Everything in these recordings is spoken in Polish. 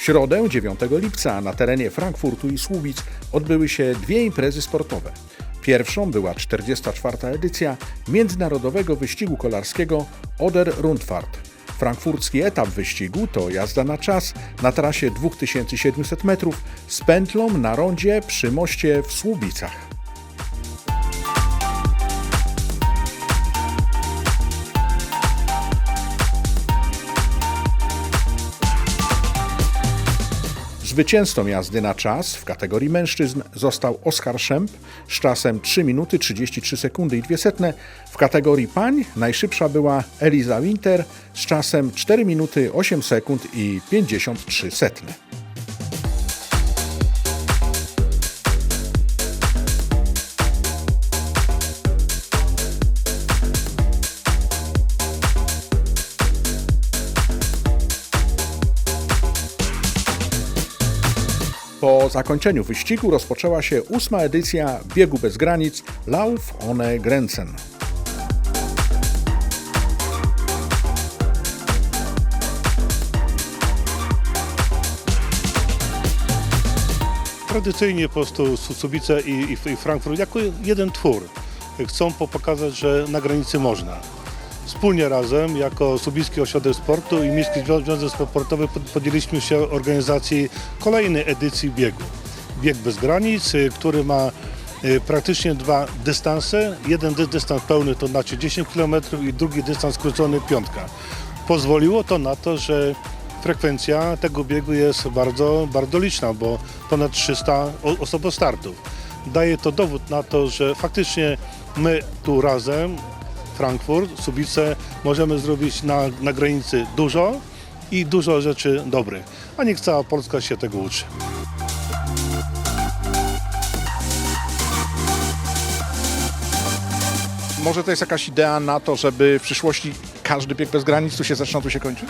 W środę 9 lipca na terenie Frankfurtu i Słubic odbyły się dwie imprezy sportowe. Pierwszą była 44. edycja Międzynarodowego Wyścigu Kolarskiego Oder Rundfahrt. Frankfurcki etap wyścigu to jazda na czas na trasie 2700 metrów z pętlą na rondzie przy moście w Słubicach. Zwycięzcą jazdy na czas w kategorii mężczyzn został Oskar Szemp z czasem 3 minuty 33 sekundy i 2 setne. W kategorii pań najszybsza była Eliza Winter z czasem 4 minuty 8 sekund i 53 setne. Po zakończeniu wyścigu rozpoczęła się ósma edycja Biegu bez granic Lauf ohne Grenzen. Tradycyjnie po prostu Su- Subice i, i, i Frankfurt jako jeden twór chcą po- pokazać, że na granicy można. Wspólnie razem, jako Subicki Ośrodek Sportu i Miejski Zwią- Związek Sportowy pod- podjęliśmy się organizacji kolejnej edycji biegu. Bieg bez granic, y, który ma y, praktycznie dwa dystanse. Jeden dy- dystans pełny to znaczy 10 km i drugi dystans skrócony piątka. Pozwoliło to na to, że frekwencja tego biegu jest bardzo, bardzo liczna, bo ponad 300 o- osobostartów. Daje to dowód na to, że faktycznie my tu razem, Frankfurt, Subice, możemy zrobić na, na granicy dużo i dużo rzeczy dobrych. A niech cała Polska się tego uczy. Może to jest jakaś idea na to, żeby w przyszłości każdy bieg bez granic tu się zaczyna, tu się kończy?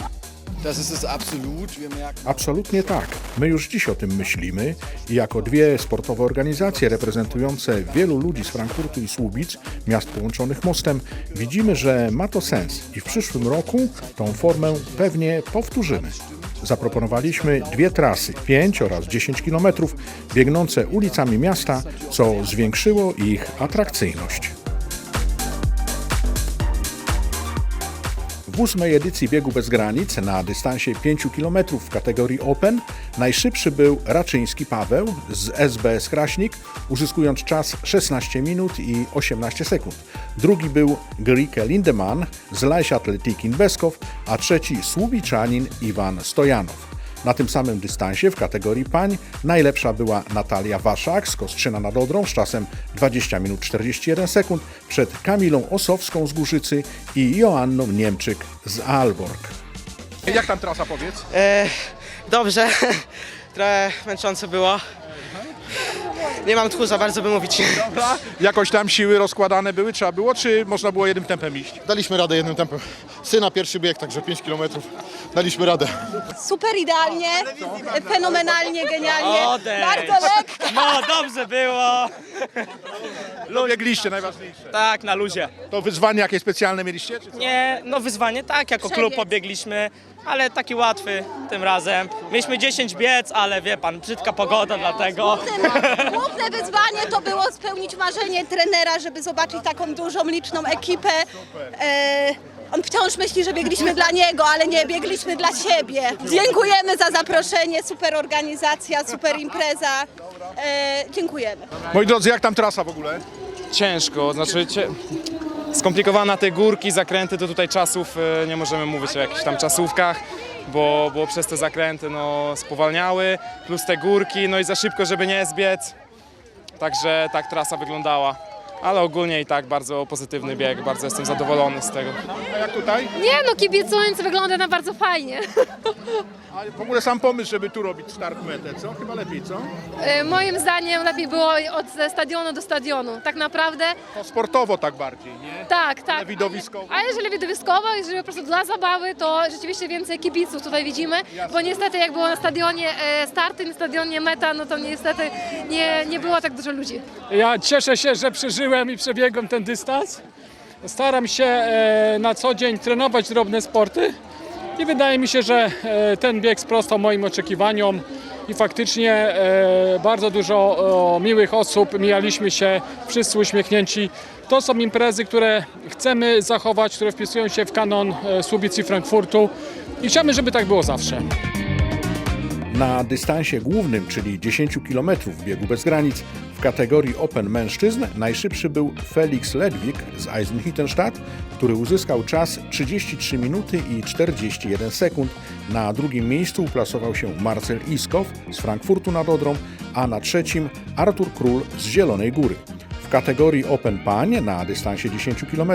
Absolutnie tak. My już dziś o tym myślimy i jako dwie sportowe organizacje reprezentujące wielu ludzi z Frankfurtu i Słubic, miast połączonych mostem, widzimy, że ma to sens i w przyszłym roku tą formę pewnie powtórzymy. Zaproponowaliśmy dwie trasy, 5 oraz 10 km, biegnące ulicami miasta, co zwiększyło ich atrakcyjność. Ósmej edycji biegu bez granic na dystansie 5 km w kategorii Open najszybszy był Raczyński Paweł z SBS Kraśnik, uzyskując czas 16 minut i 18 sekund. Drugi był Grike Lindemann z Leish Athletic in Beskow, a trzeci Słubiczanin Iwan Stojanow. Na tym samym dystansie w kategorii pań najlepsza była Natalia Waszak z Kostrzyna nad Odrą z czasem 20 minut 41 sekund przed Kamilą Osowską z Górzycy i Joanną Niemczyk z Aalborg. Jak tam trasa powiedz? E, dobrze, trochę męczące było. Nie mam tchu za bardzo, by mówić. Dobra. Jakoś tam siły rozkładane były, trzeba było, czy można było jednym tempem iść? daliśmy radę jednym tempem. Syna pierwszy bieg, także 5 km. Daliśmy radę. Super idealnie, fenomenalnie, genialnie, Odejdź. bardzo lekko. No, dobrze było. Biegliście najważniejsze. Tak, na luzie. To wyzwanie jakieś specjalne mieliście? Czy co? Nie, no wyzwanie tak, jako klub pobiegliśmy, ale taki łatwy tym razem. Mieliśmy 10 biec, ale wie pan, brzydka pogoda, dlatego... Główne wyzwanie to było spełnić marzenie trenera, żeby zobaczyć taką dużą, liczną ekipę. E, on wciąż myśli, że biegliśmy dla niego, ale nie, biegliśmy dla siebie. Dziękujemy za zaproszenie, super organizacja, super impreza. E, dziękujemy. Moi drodzy, jak tam trasa w ogóle? ciężko, znaczy cie... skomplikowane te górki, zakręty, to tutaj czasów e, nie możemy mówić o jakichś tam czasówkach, bo, bo przez te zakręty no, spowalniały, plus te górki, no i za szybko, żeby nie zbiec. Także tak trasa wyglądała. Ale ogólnie i tak bardzo pozytywny bieg, bardzo jestem zadowolony z tego. A jak tutaj? Nie no, kibicując wygląda na bardzo fajnie. A w ogóle sam pomysł, żeby tu robić start metę, co? Chyba lepiej, co? E, Moim zdaniem lepiej było od stadionu do stadionu. Tak naprawdę To sportowo tak bardziej, nie? tak, tak. widowiskowo. A jeżeli widowiskowo, jeżeli po prostu dla zabawy, to rzeczywiście więcej kibiców tutaj widzimy, bo niestety jak było na stadionie e, starty, na stadionie meta, no to niestety nie, nie było tak dużo ludzi. Ja cieszę się, że przeżyłem i przebiegłem ten dystans. Staram się e, na co dzień trenować drobne sporty I wydaje mi się, że e, ten bieg sprostał moim oczekiwaniom i faktycznie e, bardzo dużo miłych osób, mijaliśmy się, wszyscy uśmiechnięci. To są imprezy, które chcemy zachować, które wpisują się w kanon Słubic i Frankfurtu i chciałbym, żeby tak było zawsze. Na dystansie głównym, czyli 10 km biegu bez granic, w kategorii Open mężczyzn najszybszy był Felix Ledwig z Eisenhüttenstadt, który uzyskał czas 33 minuty i 41 sekund. Na drugim miejscu uplasował się Marcel Iskow z Frankfurtu nad Odrą, a na trzecim Artur Król z Zielonej Góry. Kategorii Open Pań na dystansie 10 km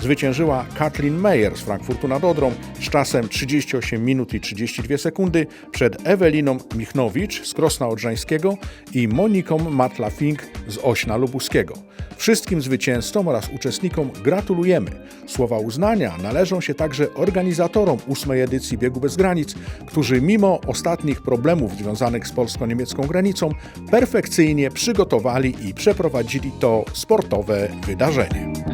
zwyciężyła Kathleen Meyer z Frankfurtu nad Odrą z czasem 38 minut i 32 sekundy przed Eweliną Michnowicz z Krosna Odrzańskiego i Moniką Matla-Fink z Ośna Lubuskiego. Wszystkim zwycięzcom oraz uczestnikom gratulujemy. Słowa uznania należą się także organizatorom ósmej edycji Biegu Bez Granic, którzy mimo ostatnich problemów związanych z polsko-niemiecką granicą perfekcyjnie przygotowali i przeprowadzili to sportowe wydarzenie.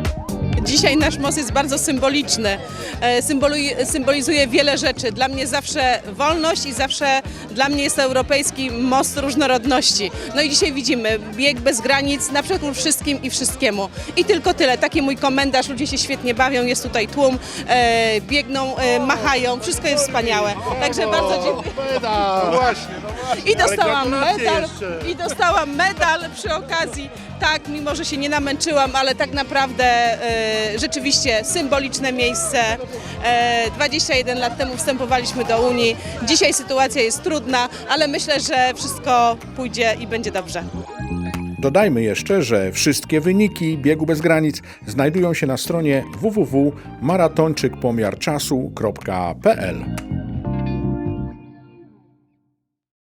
Dzisiaj nasz most jest bardzo symboliczny. E, symboli- symbolizuje wiele rzeczy. Dla mnie zawsze wolność i zawsze dla mnie jest europejski most różnorodności. No i dzisiaj widzimy bieg bez granic na przekór wszystkim i wszystkiemu. I tylko tyle. Taki mój komentarz. Ludzie się świetnie bawią, jest tutaj tłum, e, biegną, e, machają. Wszystko jest wspaniałe. Także bardzo dziękuję. I dostałam medal, i dostałam medal przy okazji. Tak, mimo że się nie namęczyłam, ale tak naprawdę e, rzeczywiście symboliczne miejsce. E, 21 lat temu wstępowaliśmy do Unii. Dzisiaj sytuacja jest trudna, ale myślę, że wszystko pójdzie i będzie dobrze. Dodajmy jeszcze, że wszystkie wyniki biegu bez granic znajdują się na stronie www.maratończykpomiarczasu.pl.